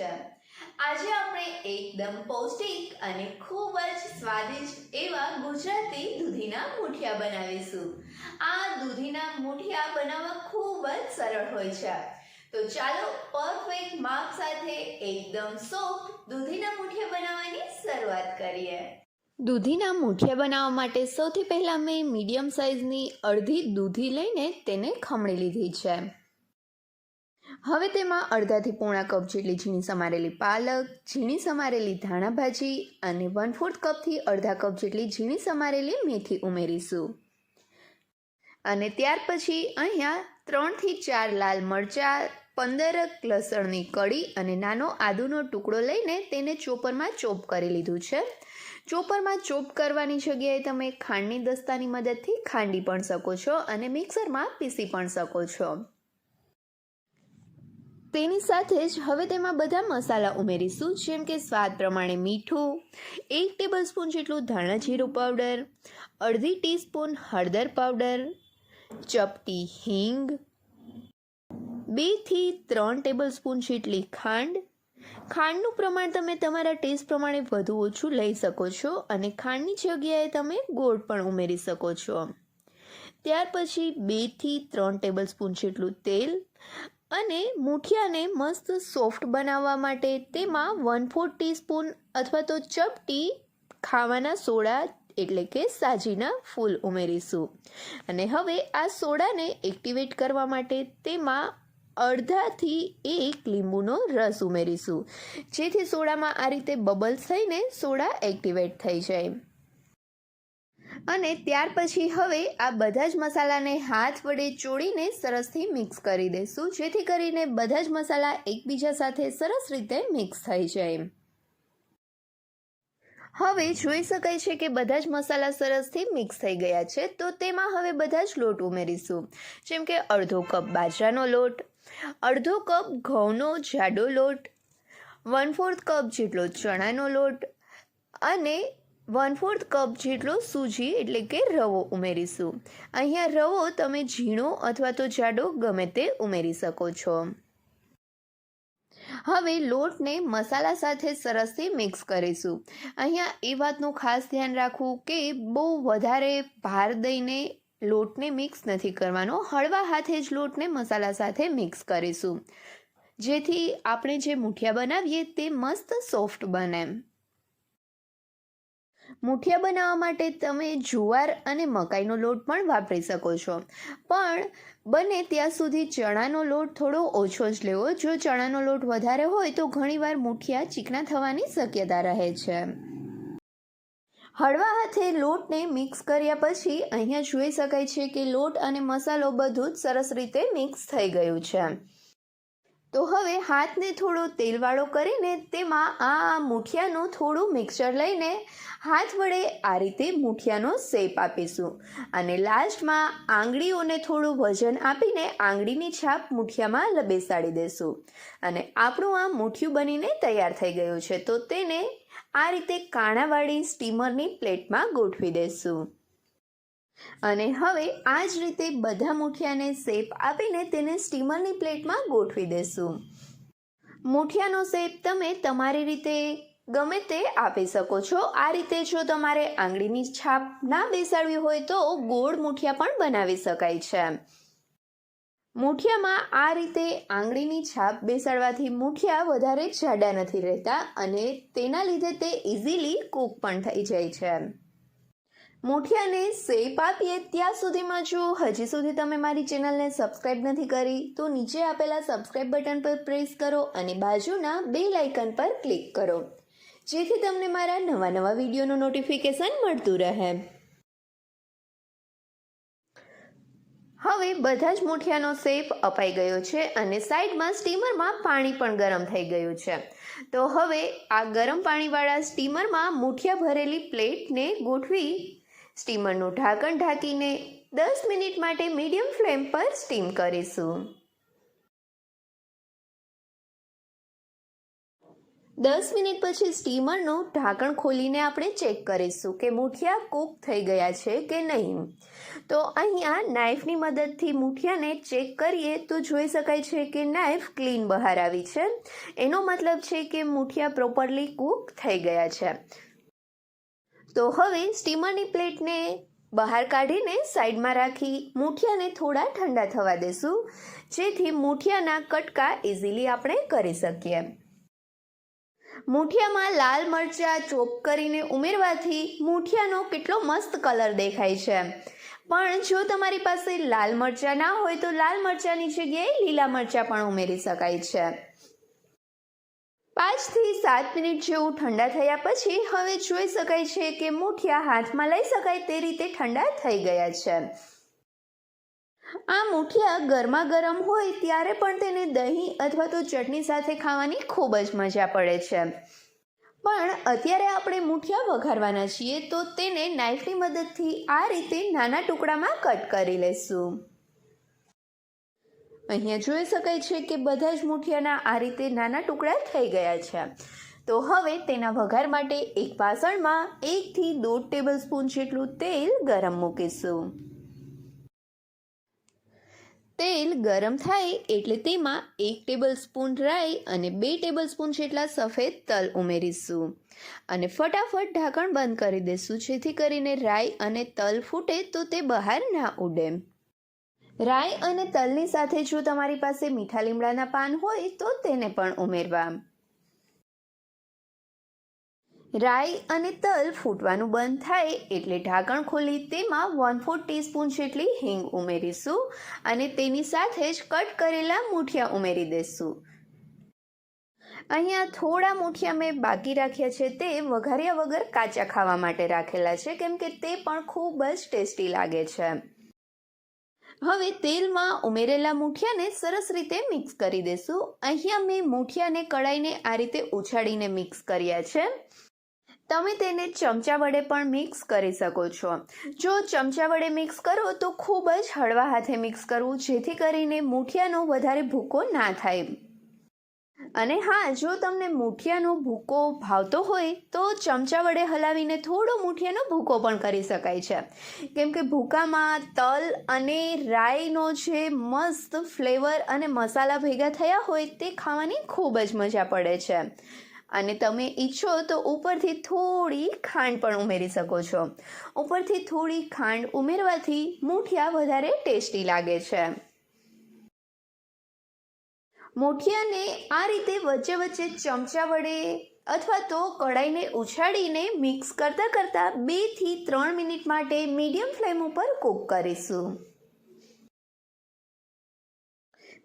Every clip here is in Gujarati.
છે. આજે આપણે એકદમ પૌષ્ટિક અને ખૂબ જ સ્વાદિષ્ટ એવા ગુજરાતી દૂધીના મૂઠિયા બનાવીશું. આ દૂધીના મૂઠિયા બનાવવા ખૂબ જ સરળ હોય છે. તો ચાલો પરફેક્ટ માપ સાથે એકદમ સોફ્ટ દૂધીના મૂઠિયા બનાવવાની શરૂઆત કરીએ. દૂધીના મૂઠિયા બનાવવા માટે સૌથી પહેલાં મેં મીડિયમ સાઇઝની અડધી દૂધી લઈને તેને ખમણી લીધી છે. હવે તેમાં અડધાથી પોણા કપ જેટલી ઝીણી સમારેલી પાલક, ઝીણી સમારેલી ધાણા ભાજી અને વન ફોર્થ કપથી અડધા કપ જેટલી ઝીણી સમારેલી મેથી ઉમેરીશું. અને ત્યાર પછી અહીંયા ત્રણથી ચાર લાલ મરચાં પંદરક લસણની કળી અને નાનો આદુનો ટુકડો લઈને તેને ચોપરમાં ચોપ કરી લીધું છે. ચોપરમાં ચોપ કરવાની જગ્યાએ તમે ખાંડની દસ્તાની મદદથી ખાંડી પણ શકો છો અને મિક્સરમાં પીસી પણ શકો છો. તેની સાથે જ હવે તેમાં બધા મસાલા ઉમેરીશું, જેમ કે સ્વાદ પ્રમાણે મીઠું, એક ટેબલ સ્પૂન જેટલું ધાણા જીરું પાવડર અડધી ટીસ્પૂન હળદર પાવડર ચપટી હિંગ બેથી ત્રણ ટેબલ સ્પૂન જેટલી ખાંડ. ખાંડનું પ્રમાણ તમે તમારા ટેસ્ટ પ્રમાણે વધુ ઓછું લઈ શકો છો અને ખાંડની જગ્યાએ તમે ગોળ પણ ઉમેરી શકો છો. ત્યાર પછી બેથી ત્રણ ટેબલ સ્પૂન જેટલું તેલ અને મૂઠિયાને મસ્ત સોફ્ટ બનાવવા માટે તેમાં વન ફોર ટીસ્પૂન અથવા તો ચપટી ખાવાના સોડા એટલે કે સાજીના ફૂલ ઉમેરીશું. અને હવે આ સોડાને એક્ટિવેટ કરવા માટે તેમાં અડધાથી એક લીંબુનો રસ ઉમેરીશું. જેથી સોડામાં આ રીતે બબલ્સ થઈને સોડા એક્ટિવેટ થઈ જાય. અને ત્યાર પછી હવે આ બધા જ મસાલાને હાથ વડે ચોળીને સરસથી મિક્સ કરી દઈશું જેથી કરીને બધા જ મસાલા એકબીજા સાથે સરસ રીતે મિક્સ થઈ જાય હવે જોઈ શકાય છે કે બધા જ મસાલા સરસથી મિક્સ થઈ ગયા છે. તો તેમાં હવે બધા જ લોટ ઉમેરીશું. જેમ કે અડધો કપ બાજરાનો લોટ, અડધો કપ ઘઉંનો જાડો લોટ વન ફોર્થ કપ જેટલો ચણાનો લોટ અને વન ફોર્થ કપ જેટલો સૂજી એટલે કે રવો ઉમેરીશું. અહીંયા રવો તમે ઝીણો અથવા તો જાડો ગમે તે ઉમેરી શકો છો. હવે લોટને મસાલા સાથે સરસથી મિક્સ કરીશું. અહીંયા એ વાતનું ખાસ ધ્યાન રાખવું કે બહુ વધારે ભાર દઈને લોટને મિક્સ નથી કરવાનો. હળવા હાથે જ લોટને મસાલા સાથે મિક્સ કરીશું. જેથી આપણે જે મુઠિયા બનાવીએ તે મસ્ત સોફ્ટ બને. મુઠિયા બનાવવા માટે તમે જુવાર અને મકાઈનો લોટ પણ વાપરી શકો છો. પણ બને ત્યાં સુધી ચણાનો લોટ થોડો ઓછો જ લેવો. જો ચણાનો લોટ વધારે હોય તો ઘણીવાર મુઠિયા ચીકણા થવાની શક્યતા રહે છે. હળવા હાથે લોટને મિક્સ કર્યા પછી અહીંયા જોઈ શકાય છે કે લોટ અને મસાલો બધું જ સરસ રીતે મિક્સ થઈ ગયું છે. તો હવે હાથને થોડો તેલવાળો કરીને તેમાં આ મૂઠિયાનું થોડું મિક્સર લઈને હાથ વડે આ રીતે મૂઠિયાનો શેપ આપીશું. અને લાસ્ટમાં આંગળીઓને થોડું વજન આપીને આંગળીની છાપ મૂઠિયામાં બેસાડી દેશું. અને આપણું આ મૂઠિયું બનીને તૈયાર થઈ ગયું છે, તો તેને આ રીતે કાણાવાળી સ્ટીમરની પ્લેટમાં ગોઠવી દઈશું અને હવે આ જ રીતે બધા મુઠિયાને શેપ આપીને તેને સ્ટીમરની પ્લેટમાં ગોઠવી દેશું. મુઠિયાનો શેપ તમે તમારી રીતે ગમે તે આપી શકો છો. આ રીતે જો તમારે આંગળીની છાપ ના બેસાડવી હોય તો ગોળ મુઠિયા પણ બનાવી શકાય છે. મુઠિયામાં આ રીતે આંગળીની છાપ બેસાડવાથી મુઠિયા વધારે જાડા નથી રહેતા અને તેના લીધે તે ઇઝીલી કૂક પણ થઈ જાય છે. મુઠિયાને સેપ આપીએ ત્યાં સુધીમાં જો હજી સુધી તમે મારી ચેનલને સબસ્ક્રાઈબ નથી કરી, તો નીચે આપેલા સબસ્ક્રાઈબ બટન પર પ્રેસ કરો અને બાજુના બે લાઇકન પર ક્લિક કરો. જેથી તમને મારા નવા નવા વિડીયોનું નોટિફિકેશન મળતું રહે. હવે બધા જ મુઠિયાનો સેપ અપાઈ ગયો છે અને સાઈડમાં સ્ટીમરમાં પાણી પણ ગરમ થઈ ગયું છે. તો હવે આ ગરમ પાણીવાળા સ્ટીમરમાં મુઠિયા ભરેલી પ્લેટને ગોઠવી સ્ટીમરનું ઢાંકણ ઢાંકીને દસ મિનિટ માટે મીડિયમ ફ્લેમ પર સ્ટીમ કરીશું. દસ મિનિટ પછી સ્ટીમરનું ઢાંકણ ખોલીને આપણે ચેક કરીશું કે મૂઠિયા કૂક થઈ ગયા છે કે નહીં. તો અહીંયા નાઇફની મદદથી મૂઠિયાને ચેક કરીએ તો જોઈ શકાય છે કે નાઈફ ક્લીન બહાર આવી છે. એનો મતલબ છે કે મુઠિયા પ્રોપરલી કૂક થઈ ગયા છે. તો હવે સ્ટીમરની પ્લેટને બહાર કાઢીને સાઈડમાં રાખી મૂઠિયાને થોડા ઠંડા થવા દેશું, જેથી મૂઠિયાના કટકા ઇઝીલી આપણે કરી શકીએ. મૂઠિયામાં લાલ મરચાં ચોપ કરીને ઉમેરવાથી મૂઠિયાનો કેટલો મસ્ત કલર દેખાય છે. પણ જો તમારી પાસે લાલ મરચાં ના હોય તો લાલ મરચાંની જગ્યાએ લીલા મરચાં પણ ઉમેરી શકાય છે. પાંચથી સાત મિનિટ જેવું ઠંડા થયા પછી હવે જોઈ શકાય છે કે મૂઠિયા હાથમાં લઈ શકાય તે રીતે ઠંડા થઈ ગયા છે. આ મૂઠિયા ગરમા ગરમ હોય ત્યારે પણ તેને દહીં અથવા તો ચટણી સાથે ખાવાની ખૂબ જ મજા પડે છે. પણ અત્યારે આપણે મૂઠિયા વઘારવાના છીએ તો તેને નાઇફની મદદથી આ રીતે નાના ટુકડામાં કટ કરી લઈશું. અહીંયા જોઈ શકાય છે કે બધા જ મુઠિયાના આ રીતે નાના ટુકડા થઈ ગયા છે. તો હવે તેના વઘાર માટે એક વાસણમાં એકથી દોઢ ટેબલ સ્પૂન જેટલું તેલ ગરમ મૂકીશું. તેલ ગરમ થાય એટલે તેમાં એક ટેબલ સ્પૂન રાઈ અને બે ટેબલ સ્પૂન જેટલા સફેદ તલ ઉમેરીશું. અને ફટાફટ ઢાંકણ બંધ કરી દઈશું જેથી કરીને રાઈ અને તલ ફૂટે તો તે બહાર ના ઉડે. રાઈ અને તલની સાથે જો તમારી પાસે મીઠા લીમડાના પાન હોય તો તેને પણ ઉમેરવા. રાઈ અને તલ ફૂટવાનું બંધ થાય એટલે ઢાંકણ ખોલી તેમાં વન ફોર ટીસ્પૂન જેટલી હિંગ ઉમેરીશું અને તેની સાથે જ કટ કરેલા મૂઠિયા ઉમેરી દઈશું અહીંયા થોડા મૂઠિયા મેં બાકી રાખ્યા છે તે વઘાર્યા વગર કાચા ખાવા માટે રાખેલા છે કેમ કે તે પણ ખૂબ જ ટેસ્ટી લાગે છે. હવે તેલમાં ઉમેરેલા મૂઠિયાને સરસ રીતે મિક્સ કરી દેશું. અહીંયા મેં મૂઠિયાને કડાઈને આ રીતે ઉછાળીને મિક્સ કર્યા છે. તમે તેને ચમચા વડે પણ મિક્સ કરી શકો છો. જો ચમચા વડે મિક્સ કરો તો ખૂબ જ હળવા હાથે મિક્સ કરવું, જેથી કરીને મૂઠિયાનો વધારે ભૂકો ના થાય. અને હા, જો તમને મૂઠિયાનો ભૂકો ભાવતો હોય, તો ચમચા વડે હલાવીને થોડો મૂઠિયાનો ભૂકો પણ કરી શકાય છે. કેમ કે ભૂકામાં તલ અને રાઈનો જે મસ્ત ફ્લેવર અને મસાલા ભેગા થયા હોય, તે ખાવાની ખૂબ જ મજા પડે છે. અને તમે ઈચ્છો તો ઉપરથી થોડી ખાંડ પણ ઉમેરી શકો છો. ઉપરથી થોડી ખાંડ ઉમેરવાથી મૂઠિયા વધારે ટેસ્ટી લાગે છે. મૂઠિયાને આ રીતે વચ્ચે વચ્ચે ચમચા વડે અથવા તો કઢાઈને ઉછાળીને મિક્સ કરતાં કરતાં બેથી ત્રણ મિનિટ માટે મીડિયમ ફ્લેમ ઉપર કૂક કરીશું.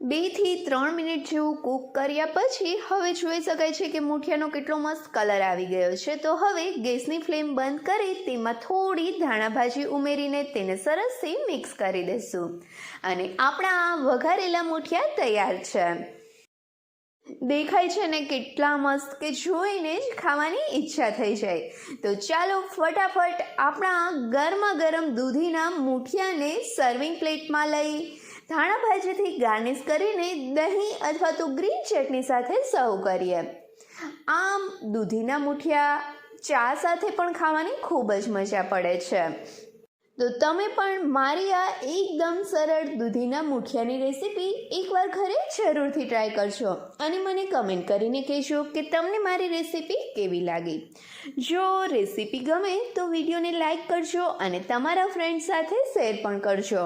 બેથી ત્રણ મિનિટ જેવું કૂક કર્યા પછી હવે જોઈ શકાય છે કે મૂઠિયાનો કેટલો મસ્ત કલર આવી ગયો છે. તો હવે ગેસની ફ્લેમ બંધ કરી તેમાં થોડી ધાણા ભાજી ઉમેરીને તેને સરસથી મિક્સ કરી દઈશું અને આપણા વઘારેલા મૂઠિયા તૈયાર છે. દેખાય છે ને કેટલા મસ્ત કે જોઈને જ ખાવાની ઈચ્છા થઈ જાય. તો ચાલો ફટાફટ આપણા ગરમા ગરમ દૂધીના મૂઠિયાને સર્વિંગ પ્લેટમાં લઈ ધાણા ભાજીથી ગાર્નિશ કરીને દહીં અથવા તો ગ્રીન ચટણી સાથે સર્વ કરીએ. આમ દૂધીના મૂઠિયા, ચા સાથે પણ ખાવાની ખૂબ જ મજા પડે છે. તો તમે પણ મારી આ એકદમ સરળ દૂધીના મૂઠિયાની રેસીપી એકવાર ઘરે જરૂરથી ટ્રાય કરજો અને મને કમેન્ટ કરીને કહેજો કે તમને મારી રેસીપી કેવી લાગી. જો રેસીપી ગમે તો વિડીયોને લાઇક કરજો અને તમારા ફ્રેન્ડ સાથે શેર પણ કરજો.